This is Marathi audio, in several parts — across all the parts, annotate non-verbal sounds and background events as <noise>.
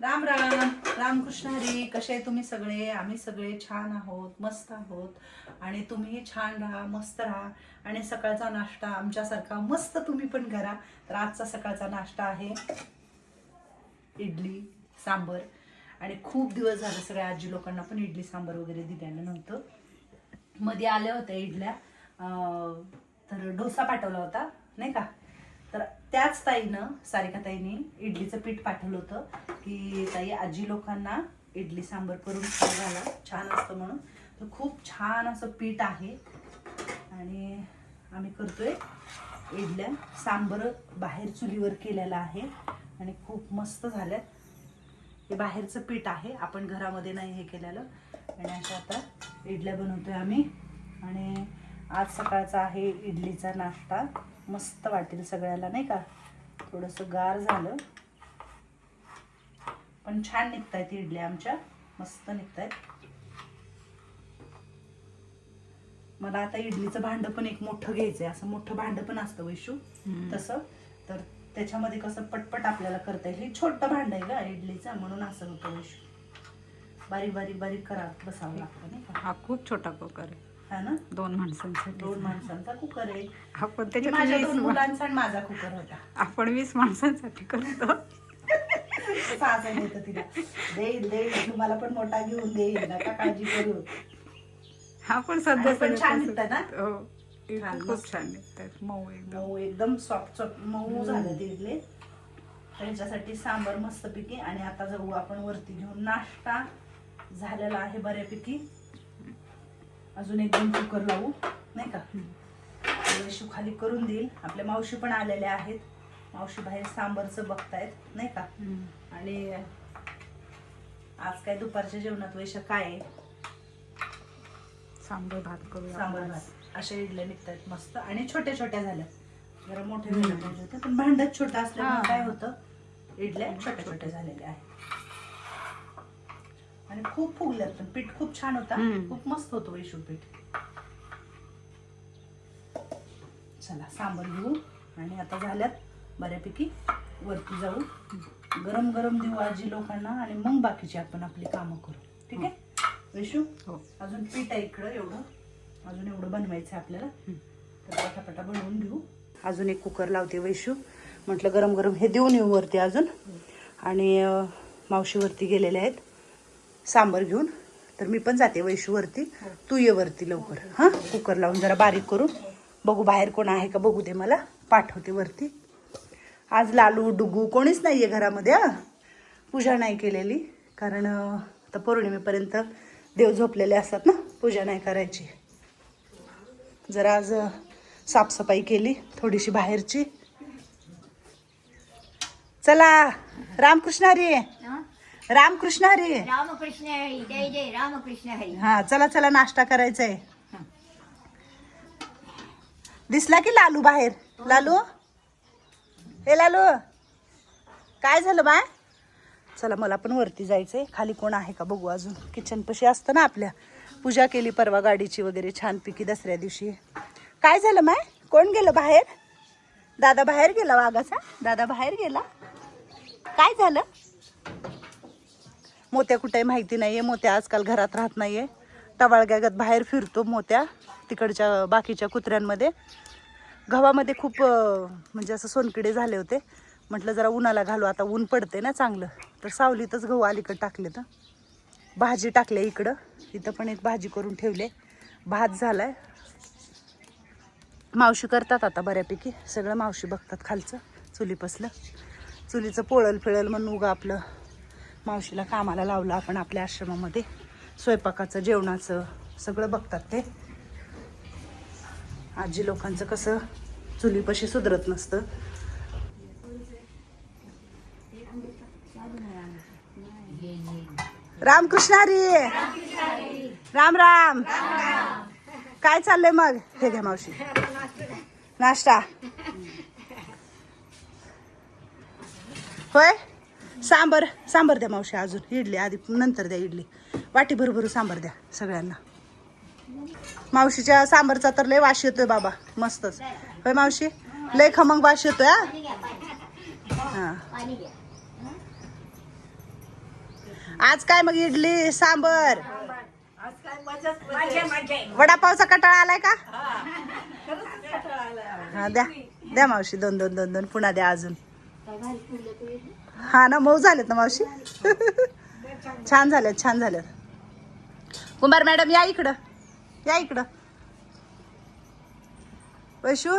राम राम रामकृष्ण हरी कसे आहे तुम्ही सगळे? आम्ही सगळे छान आहोत मस्त आहोत. आणि तुम्ही छान राहा मस्त राहा. आणि सकाळचा नाश्ता आमच्यासारखा मस्त तुम्ही पण करा. तर आजचा सकाळचा नाश्ता आहे इडली सांबर. आणि खूप दिवस झाले सगळ्या आजी लोकांना पण इडली सांबर वगैरे दिल्यानं नव्हतं. मध्ये आल्या होत्या इडल्या. तर डोसा पाठवला होता नाही का? तर त्याच ताईनं सारिका ताईने इडलीचं पीठ पाठवलं होतं की ताई आजी लोकांना इडली सांबर करून घाला. छान असतं म्हणून. तर खूप छान असं पीठ आहे. आणि आम्ही करतोय इडल्या. सांबर बाहेर चुलीवर केलेलं आहे आणि खूप मस्त झाल्यात. हे बाहेरचं पीठ आहे. आपण घरामध्ये नाही हे केलेलं. आणि अशा आता इडल्या बनवतोय आम्ही. आणि आज सकाळचा आहे इडलीचा नाश्ता. मस्त वाटेल सगळ्याला नाही का? थोडंसं गार झालं. पण छान निघतायत इडल्या आमच्या. मस्त निघतायत. मला आता इडलीचं भांड पण एक मोठं घ्यायचंय. असं मोठं भांड पण असतं वैशू तसं. तर त्याच्यामध्ये कसं पटपट आपल्याला करता येईल. हे छोटं भांड आहे का इडलीचं. म्हणून असं होतं वैशू बारीक बारीक बारीक करा बसावं लागतं नाही का? हा खूप छोटा कुकर आहे. हा ना? दोन माणसांसाठी. दोन माणसांचा कुकर आहे. त्याच्यात माझ्या वीस दोन मा- मुलांचा आणि माझा कुकर होता. आपण वीस माणसांसाठी करतो. सासं होतं तिला. देईल देईल तुम्हाला पण मोठा घेऊन देईल नका काळजी करू. हा पण सध्या आणि पण सगळं छान तसं- निघतात ना? हो इडली छान, खूप मस्त. छान निघतात. मऊ एकदम. मऊ एकदम सॉफ्ट सॉफ्ट मऊ झालं ते इडले त्याच्यासाठी सांबर मस्तपैकी आणि आता जाऊ आपण वरती घेऊन नाश्ता झालेला आहे बऱ्यापैकी. अजून एक दोन कुकर लावू नाही का? वैशू खाली करून देईल. आपल्या मावशी पण आलेल्या आहेत. मावशी बाहेर सांबरचं बघतायत नाही का. आणि आज काय दुपारच्या जेवणात वैश काय आहे? सांबर भात करूया सांबर. भात. अशा इडल्या निघतायत मस्त. आणि छोट्या छोट्या झाल्या. जरा मोठ्या व्हायला पाहिजे होत्या पण भांडत छोटं असल्यामुळे. काय होतं? इडल्या छोट्या छोट्या झालेल्या आहेत. आणि खूप फुगल्यात पण पीठ खूप छान होता. खूप मस्त होतं वैशू पीठ. चला सांबर घेऊ. आणि आता झाल्यात बऱ्यापैकी वरती जाऊ गरम गरम देऊ आजी लोकांना आणि मग बाकीची आपण आपली कामं करू. ठीक आहे? वैशू हो. अजून पीठ आहे इकडं एवढं. अजून एवढं बनवायचं आहे आपल्याला. तर पटापटा बनवून घेऊ अजून एक कुकर लावते वैशू. म्हटलं गरम गरम हे देऊन येऊ वरती अजून. आणि अं, मावशीवरती गेलेले आहेत. सांबर घेऊन. तर मी पण जाते वैशूवरती तू ये वरती लवकर. हां? कुकर लावून जरा बारीक करू बघू बाहेर कोण आहे का बघू दे मला. पाठवते वरती. आज लालू डुगू कोणीच नाही आहे घरामध्ये हां? पूजा नाही केलेली. कारण आता पौर्णिमेपर्यंत देव झोपलेले असतात ना? पूजा नाही करायची. जरा आज साफसफाई केली थोडीशी बाहेरची. चला. रामकृष्ण हरी. रामकृष्ण हरी. रामकृष्ण हरी जय जय रामकृष्ण हरी. हा चला चला नाश्ता करायचा आहे दिसला की लालू बाहेर? लालू? हे लालू काय झालं बाय? चला मला पण वरती जायचंय. खाली कोण आहे का बघू अजून. किचन पशी असतं ना आपल्या. पूजा केली परवा गाडीची वगैरे छानपैकी दसऱ्या दिवशी. काय झालं माय? कोण गेलं बाहेर? दादा बाहेर गेला वाघाचा? दादा बाहेर गेला? काय झालं? मोत्या कुठे माहिती नाही आहे मोत्या आजकाल घरात राहत नाही आहे टवाळग्यागत बाहेर फिरतो मोत्या तिकडच्या बाकीच्या कुत्र्यांमध्ये. गव्हामध्ये खूप म्हणजे असं सोनकिडे झाले होते. म्हटलं जरा उन्हाला घालू आता ऊन पडते ना चांगलं. तर सावलीतच गहू अलीकडे टाकले तर. भाजी टाकले इकडं. इथं पण एक भाजी करून ठेवले. भात झालाय. मावशी करतात आता बऱ्यापैकी. सगळं मावशी बघतात खालचं चुलीपसलं चुलीचं पोळल फिळल म्हणून उगा आपलं मावशीला कामाला लावलं आपण आपल्या आश्रमामध्ये. स्वयंपाकाचं जेवणाचं सगळं बघतात ते. आजी लोकांचं कसं चुलीपाशी सुधरत नसतं. रामकृष्ण हरी! राम राम! काय चाललंय मग? हे घ्या मावशी. नाश्ता. होय? सांबर सांबर द्या मावशी अजून इडली आधी नंतर द्या इडली. वाटी भरभरू सांबर द्या सगळ्यांना. मावशीच्या सांबरचा तर लय वास येतोय बाबा मस्तच. होय मावशी? लय खमंग वास येतोय हा. आज काय मग इडली सांबर? वडापावचा कटाळा आलाय का? हा द्या द्या मावशी दोन दोन दोन दोन पुन्हा द्या अजून. हा ना मऊ झालेत ना मावशी? छान झालेत छान झालेत. कुंभार मॅडम या इकडं. या इकडं. वैशू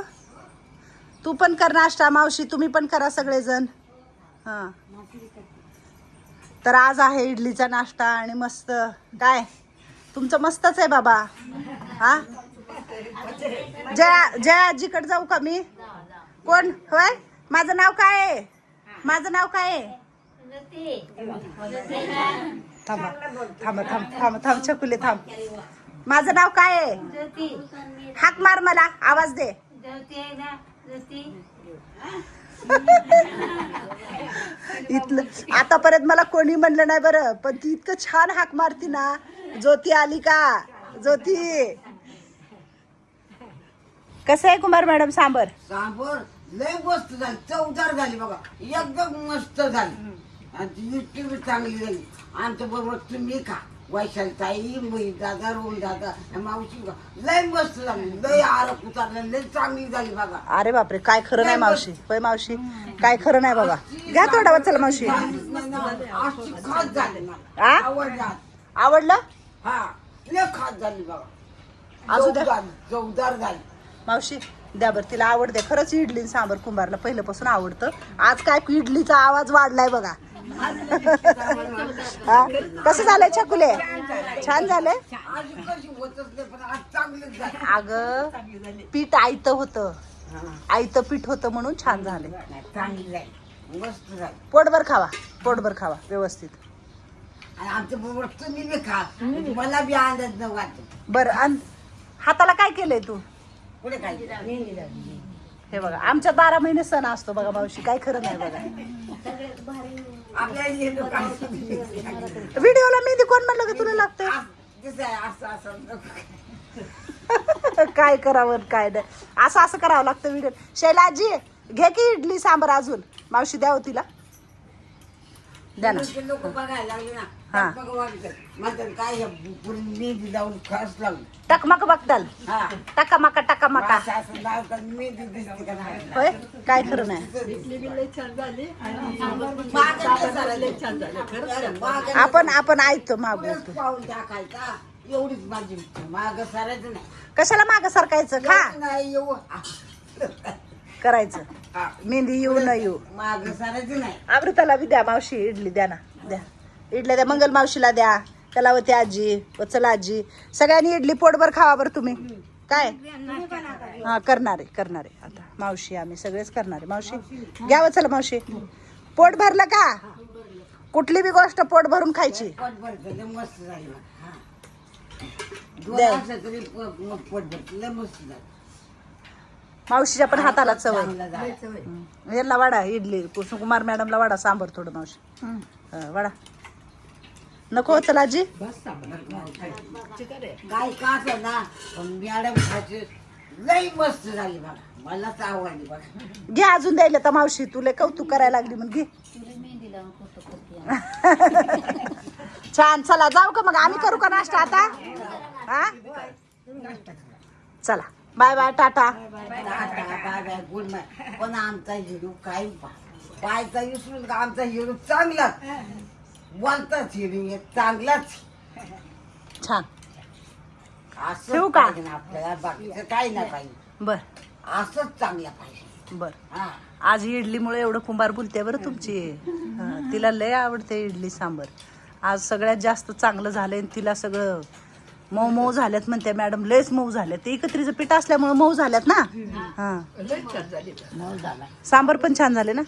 तू पण कर नाश्ता मावशी तुम्ही पण करा सगळेजण. हां. तर आज आहे इडलीचा नाश्ता आणि मस्त. काय? तुमचं मस्तच आहे बाबा. हा? जया जया आजीकडे जाऊ का मी? कोण? होय? माझं नाव काय आहे? माझं नाव काय आहे? थांबा थांबा थांब थांब थांब छकुले थांब. माझं नाव काय आहे? हाक मार मला आवाज दे. इथलं आतापर्यंत मला कोणी म्हणलं नाही बरं पण ती इतकं छान हाक मारती ना. ज्योती आली का? ज्योती. कसं आहे कुमार मॅडम सांबर? सांबर. लय मस्त झाली. चवदार झाली बघा. एकदम मस्त झाली. आणि ती इतकी बी चांगली झाली. आमच्या बरोबर तुम्ही खा. वैशाली ताई मी दादा रोहन दादा मावशी बघा. लय मस्त झाली. लय आरक उतारलं. लय चांगली झाली बघा. अरे बापरे काय खरं नाही मावशी. होय मावशी? काय खरं नाही बाबा घ्या थोडा चला मावशी. अशी खात झाली मला. आ? आवडला आवडलं? हा लय खात झाली बघा. असू द्या. चवदार झाली. मावशी द्या बरं तिला आवडते खरंच इडली आणि सांबर कुंभारला पहिल्यापासून आवडतं. आज काय इडलीचा आवाज वाढलाय बघा. <laughs> हा? कसं झालंय छकुले? छान झालंय? अगं पीठ आयतं होतं. आयतं पीठ होतं म्हणून छान झालंय. पोटभर खावा. पोटभर खावा व्यवस्थित. बरं आणि हाताला काय केलंय तू? पुढे काय हे बघा आमच्या बारा महिने सण असतो बघा मावशी काय खरं नाही बघा. हे व्हिडिओला मेहंदी कोण म्हणलं का तुला आहे असं असं <laughs> काय करावं काय नाही. असं असं करावं लागतं व्हिडिओ शैलाजी घे की इडली सांबर अजून. मावशी द्या हो तिला. द्या ना. लोक बघायला लागले ना. हा. बघा वाटतं. म्हणतात काय हे पुरी मेहंदी लावून खास लागली टकमक बघताल हा. टकामका टकामका. असं असं लावतात मेहंदी दिसते का नाही? होय? काय खरं नाही. मागं आपण आपण ऐकतो माग टाकायचा. एवढीच माझी माग सरायचं नाही. कशाला माग सरकायचं? खा. नाही येऊ करायचं. मेहंदी येऊ न येऊ. माग सरायचं नाही. अमृताला बी द्या मावशी इडली द्या ना. द्या. इडल्या द्या मंगल मावशीला द्या कलावती आजी वचल आजी सगळ्यांनी इडली पोटभर खावा बरं तुम्ही. काय? हा करणारे करणारे आता मावशी आम्ही सगळेच करणारे मावशी घ्या वचल मावशी. पोट भरलं का? कुठली बी गोष्ट पोट भरून खायची. हा. मावशीच्या पण हाताला चवय. यांना वाडा इडली कुमार मॅडमला वाडा सांबर थोडं मावशी. वाडा. नको चला आजी काय का असं ना पण मॅडम खायचे लय मस्त झाली बघा मलाच आवडली बघा घे अजून द्यायला तर मावशी तुला कौतुक करायला लागली मग घे. छान चला जाऊ का मग? आम्ही करू का नाश्ता आता? हा? चला. Bye bye ta-ta. Ta-ta, bye bye, good night. पण आमचा हिरो काय पा- पायचा विसरून का आमचा हिरो चांगलाच बोलताच एक चांगलाच छान. असं ठेवू का? पाहिजे ना आपल्याला बाकीचं काही नाही पाहिजे. बर. असंच चांगलं पाहिजे. बर. हा. आज इडलीमुळे एवढं कुंभार बोलते बरं तुमची. हा, तिला लय आवडते इडली सांबर. आज सगळ्यात जास्त चांगलं झालंय आणि तिला सगळं मऊ मऊ झाल्यात म्हणते मॅडम. लयच मऊ झाल्यात. ते एकत्रीचं पीठ असल्यामुळे मऊ झाल्यात ना? हा. झाला सांबर पण छान झाले ना?